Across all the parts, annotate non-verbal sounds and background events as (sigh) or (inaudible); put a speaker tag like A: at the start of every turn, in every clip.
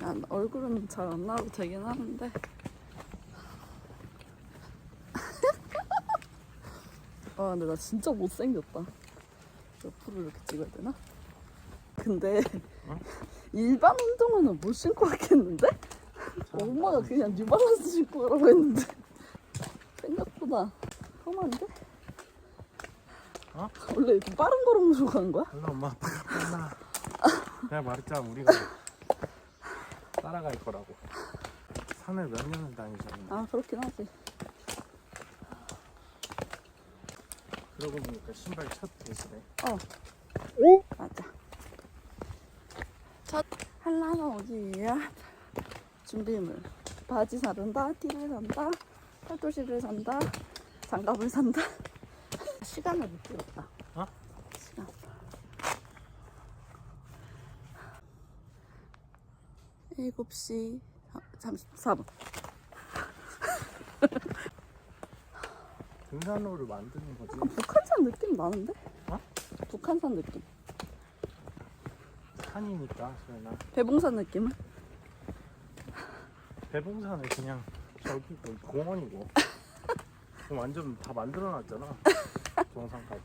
A: 아, 얼굴은 잘 안 나와도 되긴 하는데. 아, 근데 나 진짜 못생겼다. 옆으로 이렇게 찍어야 되나? 근데
B: 어?
A: 일반 운동화는 못 신고 왔겠는데? 엄마가 그냥 뉴발란스 신고 오라고 했는데 생각보다 험한데?
B: 어?
A: 원래 이렇게 빠른 걸음으로 가는 거야?
B: 얼른 엄마 아빠가 끝나. (laughs) 내가 말했잖아 우리가 따라갈 거라고. 산을 몇 년을 다니셨는데.
A: 아 그렇긴 하지.
B: 그러고 보니까 신발 첫 대신에.
A: 맞아. 첫 한라는 어디야? 준비물. 바지 사른다 티를 산다 팔토시를 산다 장갑을 산다. 시간을 못 들었다
B: 어?
A: 시간 7시 34분
B: 등산로를 만드는 거지.
A: 약간 북한산 느낌 나는데?
B: 어?
A: 북한산 느낌
B: 산이니까 소연아.
A: 배봉산 느낌은?
B: 대봉산은 그냥 저기고 공원이고. (laughs) 그럼 완전 다 만들어놨잖아. 정상까지.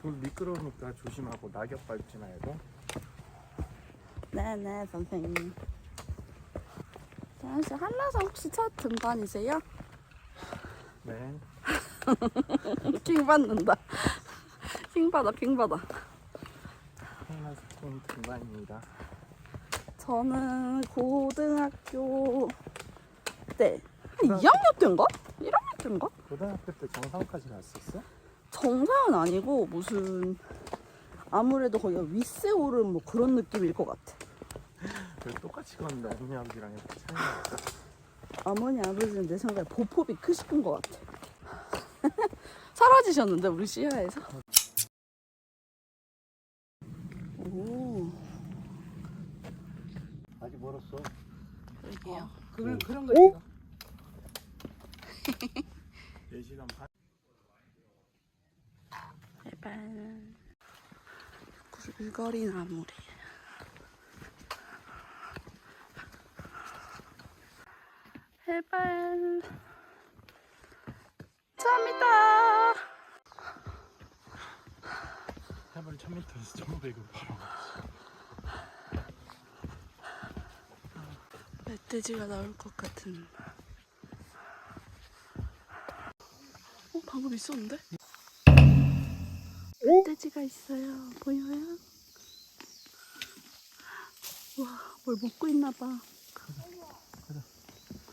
B: 돌 미끄러우니까 조심하고 낙엽 밟지 말고.
A: 네네 선생님 자씨 한라산 혹시 첫 등반이세요?
B: 네. (laughs)
A: 킹 받는다 (laughs) 킹 받아 킹 받아
B: 한라산 등반입니다.
A: 저는 고등학교 때한 2학년 때인가? 1학년 때인가?
B: 고등학교 때 정상까지 갔었어?
A: 정상은 아니고 무슨 아무래도 거기가 윗세 오름 뭐 그런 느낌일 것 같아
B: 왜 똑같이 걷는데 언니 아버지랑 이렇게 차이가 있어?
A: 어머니 아버지는 내 생각에 보폭이 크신 것 같아. (laughs) 사라지셨는데 우리 시야에서? 오.
B: 아직 멀었어.
A: 그러게요.
C: 그런 그런 거 있어.
B: 4시간 (laughs) 반.
A: 제발 굴거리 나무래 제발 참이다
B: 해발 1000m에서 1500을 바로.
A: 멧돼지가 나올 것 같은 어 방금 있었는데? 멧돼지가 있어요 보여요? 와 뭘 먹고 있나 봐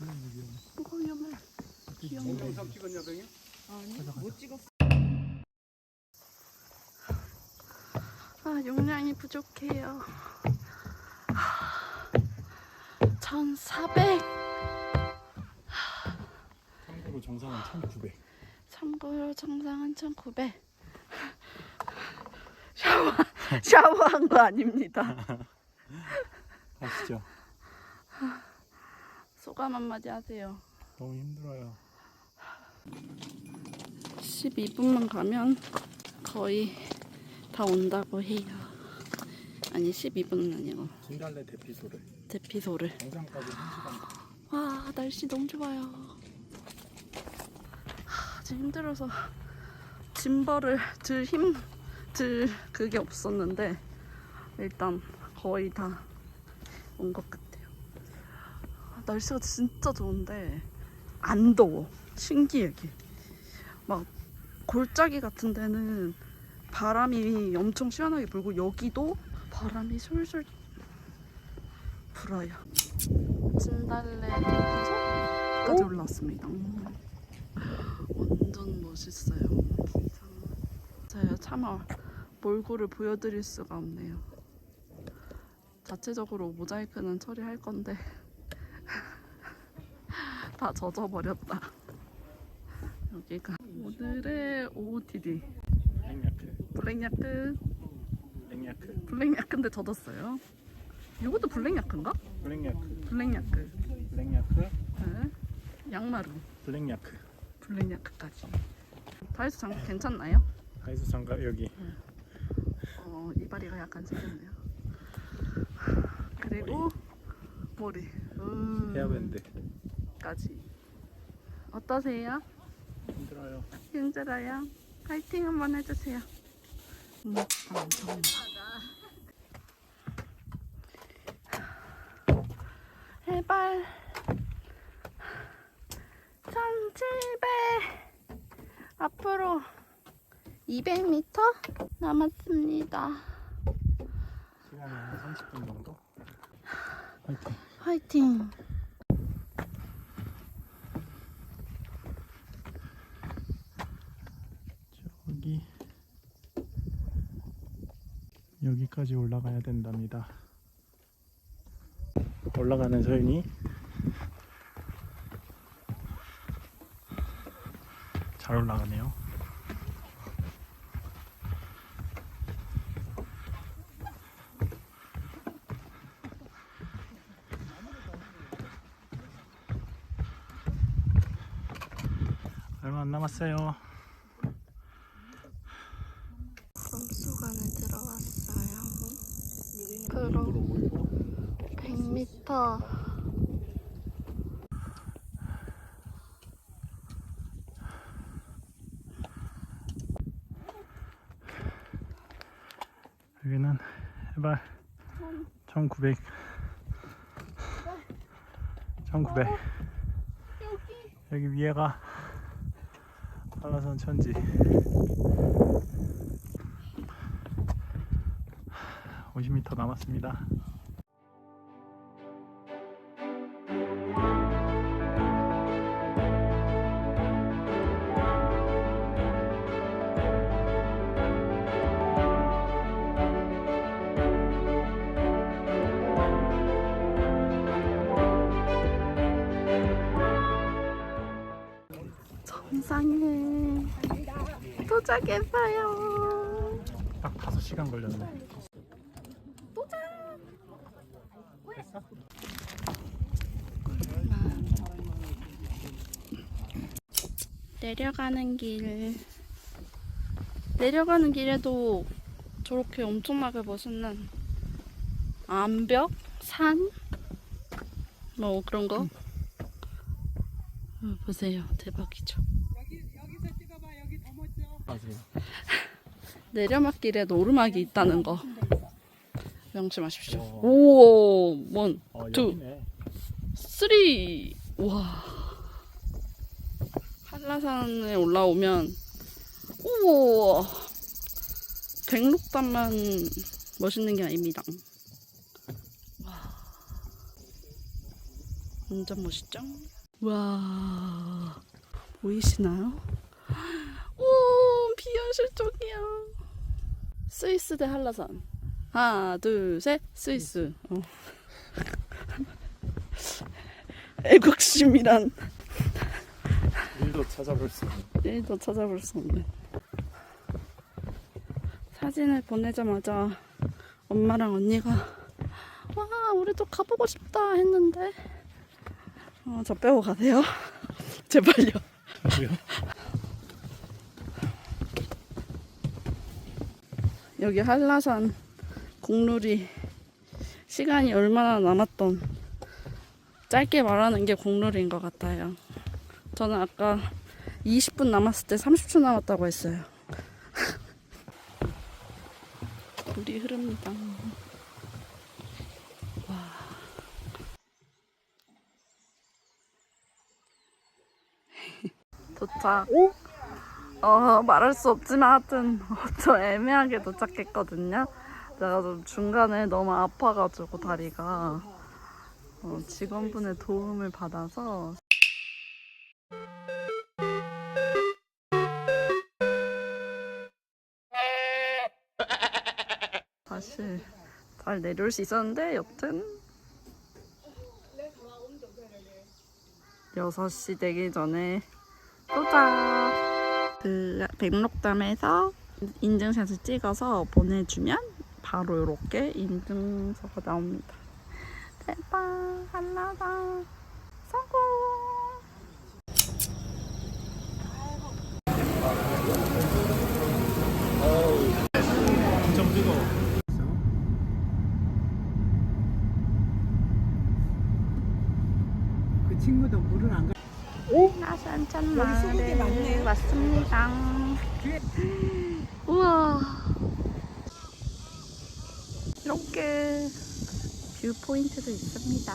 A: 뭐가 위험해 귀여운데
C: 영상 찍었냐 병이? 아니 못 찍었어.
A: 아, 용량이 부족해요. 1400.
B: 참고로 정상은 1900.
A: 참고로 정상은 1900. 샤워, 샤워한 거 아닙니다. (laughs)
B: 아시죠?
A: 소감 한마디 하세요.
B: 너무 힘들어요.
A: 12분만 가면 거의 다 온다고 해요. 아니, 12분은 아니고,
B: 진달래 대피소를
A: 대피소를.
B: 정상까지 1시간.
A: 와 날씨 너무 좋아요. 하, 지금 힘들어서 짐벌을 들 힘, 들 그게 없었는데 일단 거의 다 온 것 같아요. 아, 날씨가 진짜 좋은데 안 더워. 신기하게. 막 골짜기 같은 데는 바람이 엄청 시원하게 불고 여기도 바람이 솔솔 불어요. 진달래 대피소까지 올라왔습니다. 음. 완전 멋있어요. 제가 차마 몰골을 보여드릴 수가 없네요. 자체적으로 모자이크는 처리할 건데 다 젖어버렸다. 여기가 오늘의 OOTD. 블랙야크
B: 랭야크.
A: 블랙야크인데 젖었어요. 이것도 블랙야크인가?
B: 블랙야크.
A: 블랙야크.
B: 블랙야크.
A: 네. 양마루.
B: 블랙야크.
A: 블랙야크까지. 다이소 장갑 괜찮나요?
B: 가이스 장갑 여기.
A: 어, 이발이가 약간 생겼네요. 머리. 음,
B: 헤어밴드
A: 까지. 어떠세요?
B: 힘들어요.
A: 힘들어요? 파이팅 한번 해주세요. 음. 해발 1700 앞으로 200m 남았습니다.
B: 시간이 한 30분 정도. 화이팅.
A: 화이팅!
B: 여기까지 올라가야 된답니다. 올라가는 소윤이 잘 올라가네요. 얼마 안 남았어요.
A: 프로 100m.
B: 여기는 해발 1900 1900 여기 위에가 한라산 천지 50m 남았습니다
A: 정상에 도착했어요.
B: 딱 5시간 걸렸네
A: 내려가는 길. 내려가는 길에도 저렇게 엄청나게 멋있는 암벽, 산, 뭐 그런 거. 어, 보세요, 대박이죠.
C: 여기 여기서 찍어봐. 여기 더 멋져.
B: 맞아요
A: 내려막길에 노르막이 있다는 거 명심하십시오.
B: 오.
A: 오, 원,
B: 어,
A: 투. 쓰리. 와. 한라산에 올라오면 우와. 백록담만 멋있는 게 아닙니다. 와. 완전 멋있죠? 와. 보이시나요? 오, 비현실적이야. 스위스 대 한라산. 하나, 둘, 셋. 스위스. 어. (laughs) 애국심이란
B: 일도 찾아볼 수 있는
A: 1도 찾아볼 수 없는 사진을 보내자마자 엄마랑 언니가 와 우리도 가보고 싶다. 했는데 어, 저 빼고 가세요. (laughs) 제발요.
B: 저기요? (laughs)
A: 여기 한라산 공룰이 시간이 얼마나 남았던 짧게 말하는 게 공룰인 것 같아요. 저는 아까 20분 남았을 때 30초 남았다고 했어요. (laughs) 물이 흐릅니다. 와. (laughs) 도착. 어, 말할 수 없지만 하여튼 저 애매하게 도착했거든요. 제가 좀 중간에 너무 아파가지고 다리가 어, 직원분의 도움을 받아서 사실 잘 내려올 수 있었는데 여튼 6시 되기 전에 도착! 그 백록담에서 인증샷을 찍어서 보내주면 바로 이렇게 인증서가 나옵니다. 대박! 한라산 성공!
B: 엄청 뜨거워
C: 친구도 물을 안 가.
A: 나산천
C: 많네요.
A: 왔습니다. 우와. 이렇게 뷰 포인트도 있습니다.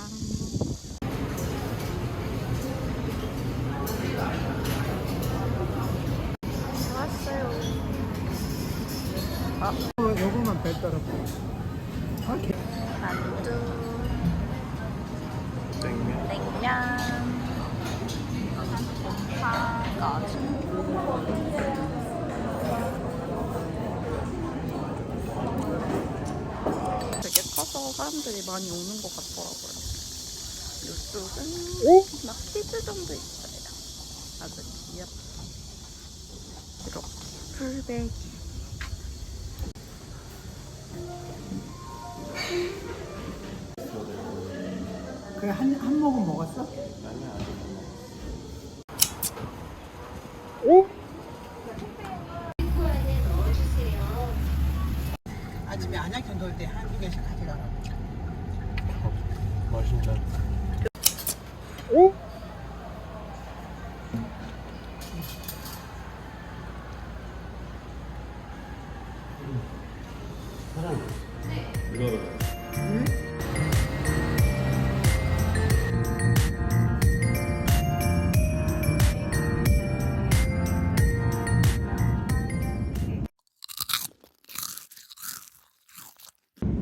A: 왔어요.
C: 어, 요거만 뺐더라고. 아, 개-
A: 만두,
B: 냉면.
A: 냉면, 사람들이 많이 오는 것 같더라고요. 이쪽은 낙지즈 정도 있어요. 아주 귀엽다. 이렇게 풀베기.
C: 그래 한, 한 모금 먹었어? 아침에 안약현 돌 때 한두 개씩 가져가라고.
B: 맛있다.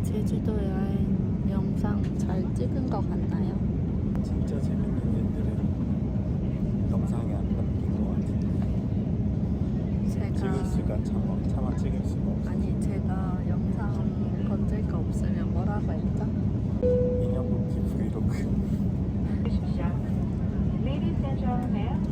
A: 제주도 여행 영상 잘 찍은 것 같나요?
B: 진짜 재밌는 일들은 영상에 안 같은데
A: 제가
B: 찍을 수가 차마, 차마 찍을 수가 없어
A: 아니 제가 영상 건질 거 없으면 뭐라고 했죠?
B: 인형 뽑기 브이로그 (laughs)
D: Ladies and gentlemen,